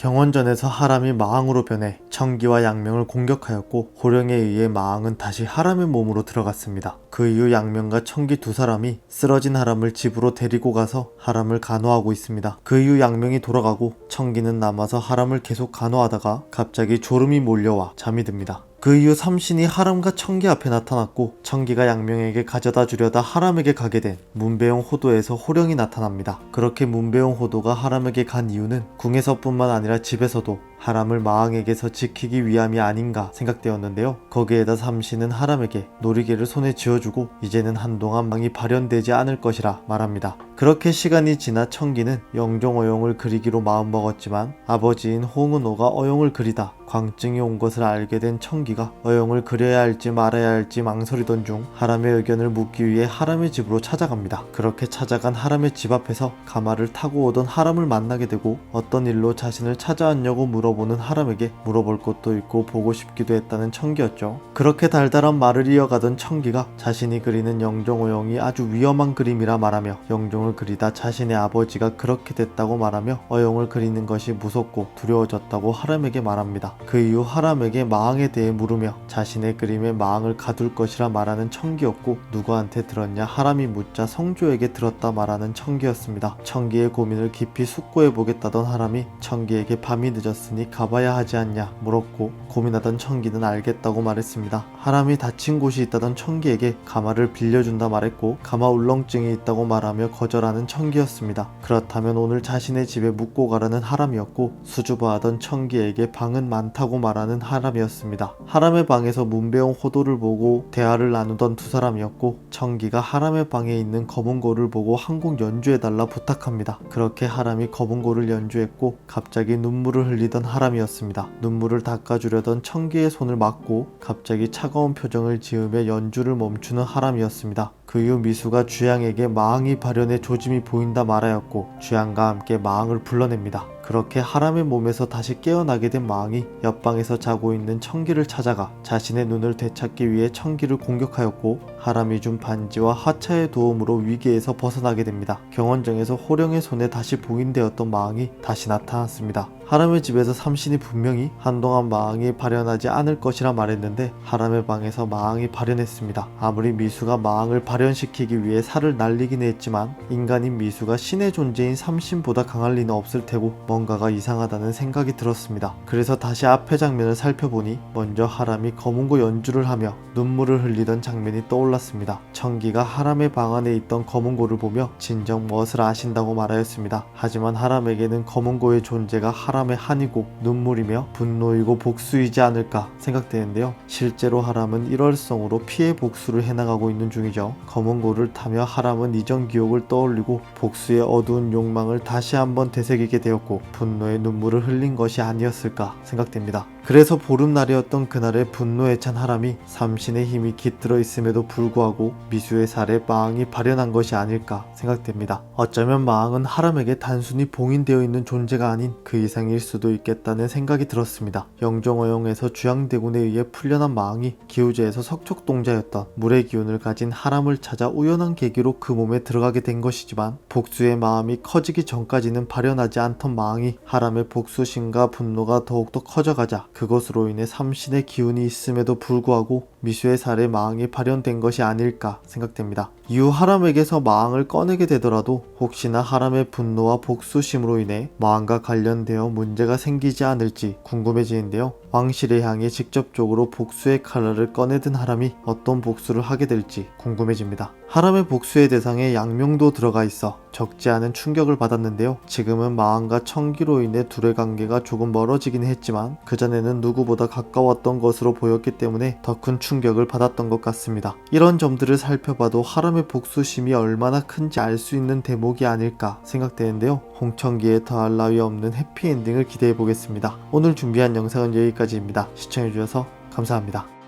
경원전에서 하람이 마왕으로 변해 청기와 양명을 공격하였고 호령에 의해 마왕은 다시 하람의 몸으로 들어갔습니다. 그 이후 양명과 청기 두 사람이 쓰러진 하람을 집으로 데리고 가서 하람을 간호하고 있습니다. 그 이후 양명이 돌아가고 청기는 남아서 하람을 계속 간호하다가 갑자기 졸음이 몰려와 잠이 듭니다. 그 이후 삼신이 하람과 청기 앞에 나타났고 청기가 양명에게 가져다 주려다 하람에게 가게 된 문배용 호도에서 호령이 나타납니다. 그렇게 문배용 호도가 하람에게 간 이유는 궁에서뿐만 아니라 집에서도 하람을 마왕에게서 지키기 위함이 아닌가 생각되었는데요. 거기에다 삼신은 하람에게 놀이개를 손에 쥐어주고 이제는 한동안 망이 발현되지 않을 것이라 말합니다. 그렇게 시간이 지나 청기는 영종 어용을 그리기로 마음먹었지만 아버지인 홍은호가 어용을 그리다 광증이 온 것을 알게 된 청기가 어용을 그려야 할지 말아야 할지 망설이던 중 하람의 의견을 묻기 위해 하람의 집으로 찾아갑니다. 그렇게 찾아간 하람의 집 앞에서 가마를 타고 오던 하람을 만나게 되고 어떤 일로 자신을 찾아왔냐고 물어보는 하람에게 물어볼 것도 있고 보고 싶기도 했다는 청기였죠. 그렇게 달달한 말을 이어가던 청기가 자신이 그리는 영종 어용이 아주 위험한 그림이라 말하며 영종을 그리다 자신의 아버지가 그렇게 됐다고 말하며 어용을 그리는 것이 무섭고 두려워졌다고 하람에게 말합니다. 그 이후 하람에게 마왕에 대해 물으며 자신의 그림에 마왕을 가둘 것이라 말하는 청기였고 누구한테 들었냐 하람이 묻자 성조에게 들었다 말하는 청기였습니다. 청기의 고민을 깊이 숙고해 보겠다던 하람이 청기에게 밤이 늦었으니 가봐야 하지 않냐 물었고 고민하던 청기는 알겠다고 말했습니다. 하람이 다친 곳이 있다던 청기에게 가마를 빌려준다 말했고 가마 울렁증이 있다고 말하며 거절 하는 청기였습니다. 그렇다면 오늘 자신의 집에 묵고 가라는 하람이었고 수주바하던 청기에게 방은 많다고 말하는 하람이었습니다. 하람의 방에서 문배용 호도를 보고 대화를 나누던 두 사람이었고 청기가 하람의 방에 있는 검은고를 보고 한 곡 연주해달라 부탁합니다. 그렇게 하람이 검은고를 연주했고 갑자기 눈물을 흘리던 하람이었습니다. 눈물을 닦아주려던 청기의 손을 막고 갑자기 차가운 표정을 지으며 연주를 멈추는 하람이었습니다. 그 이후 미수가 주양에게 마왕이 발현의 조짐이 보인다 말하였고 주양과 함께 마왕을 불러냅니다. 그렇게 하람의 몸에서 다시 깨어나게 된 마왕이 옆방에서 자고 있는 청기를 찾아가 자신의 눈을 되찾기 위해 청기를 공격하였고 하람이 준 반지와 하차의 도움으로 위기에서 벗어나게 됩니다. 경원정에서 호령의 손에 다시 봉인되었던 마왕이 다시 나타났습니다. 하람의 집에서 삼신이 분명히 한동안 마왕이 발현하지 않을 것이라 말했는데 하람의 방에서 마왕이 발현했습니다. 아무리 미수가 마왕을 발현시키기 위해 살을 날리긴 했지만 인간인 미수가 신의 존재인 삼신보다 강할 리는 없을 테고 뭔가가 이상하다는 생각이 들었습니다. 그래서 다시 앞의 장면을 살펴보니 먼저 하람이 검은고 연주를 하며 눈물을 흘리던 장면이 떠올랐습니다. 청기가 하람의 방 안에 있던 검은고를 보며 진정 무엇을 아신다고 말하였습니다. 하지만 하람에게는 검은고의 존재가 하람의 한이고 눈물이며 분노이고 복수이지 않을까 생각되는데요. 실제로 하람은 일월성으로 피해 복수를 해나가고 있는 중이죠. 검은고를 타며 하람은 이전 기억을 떠올리고 복수의 어두운 욕망을 다시 한번 되새기게 되었고 분노의 눈물을 흘린 것이 아니었을까 생각됩니다. 그래서 보름날이었던 그날의 분노에 찬 하람이 삼신의 힘이 깃들어 있음에도 불구하고 미수의 살에 마왕이 발현한 것이 아닐까 생각됩니다. 어쩌면 마왕은 하람에게 단순히 봉인되어 있는 존재가 아닌 그 이상일 수도 있겠다는 생각이 들었습니다. 영종어용에서 주양대군에 의해 풀려난 마왕이 기우제에서 석촉동자였던 물의 기운을 가진 하람을 찾아 우연한 계기로 그 몸에 들어가게 된 것이지만 복수의 마음이 커지기 전까지는 발현하지 않던 마왕 이 하람의 복수심과 분노가 더욱더 커져가자 그것으로 인해 삼신의 기운이 있음에도 불구하고 미수의 살에 마왕이 발현된 것이 아닐까 생각됩니다. 이후 하람에게서 마왕을 꺼내게 되더라도 혹시나 하람의 분노와 복수심으로 인해 마왕과 관련되어 문제가 생기지 않을지 궁금해지는데요. 왕실을 향해 직접적으로 복수의 칼날을 꺼내든 하람이 어떤 복수를 하게 될지 궁금해집니다. 하람의 복수의 대상에 양명도 들어가 있어 적지 않은 충격을 받았는데요. 지금은 마왕과 청기로 인해 둘의 관계가 조금 멀어지긴 했지만 그전에는 누구보다 가까웠던 것으로 보였기 때문에 더 큰 충격을 받았던 것 같습니다. 이런 점들을 살펴봐도 하람의 복수심이 얼마나 큰지 알 수 있는 대목이 아닐까 생각되는데요. 홍청기에 더할 나위 없는 해피엔딩을 기대해 보겠습니다. 오늘 준비한 영상은 여기까지입니다. 시청해주셔서 감사합니다.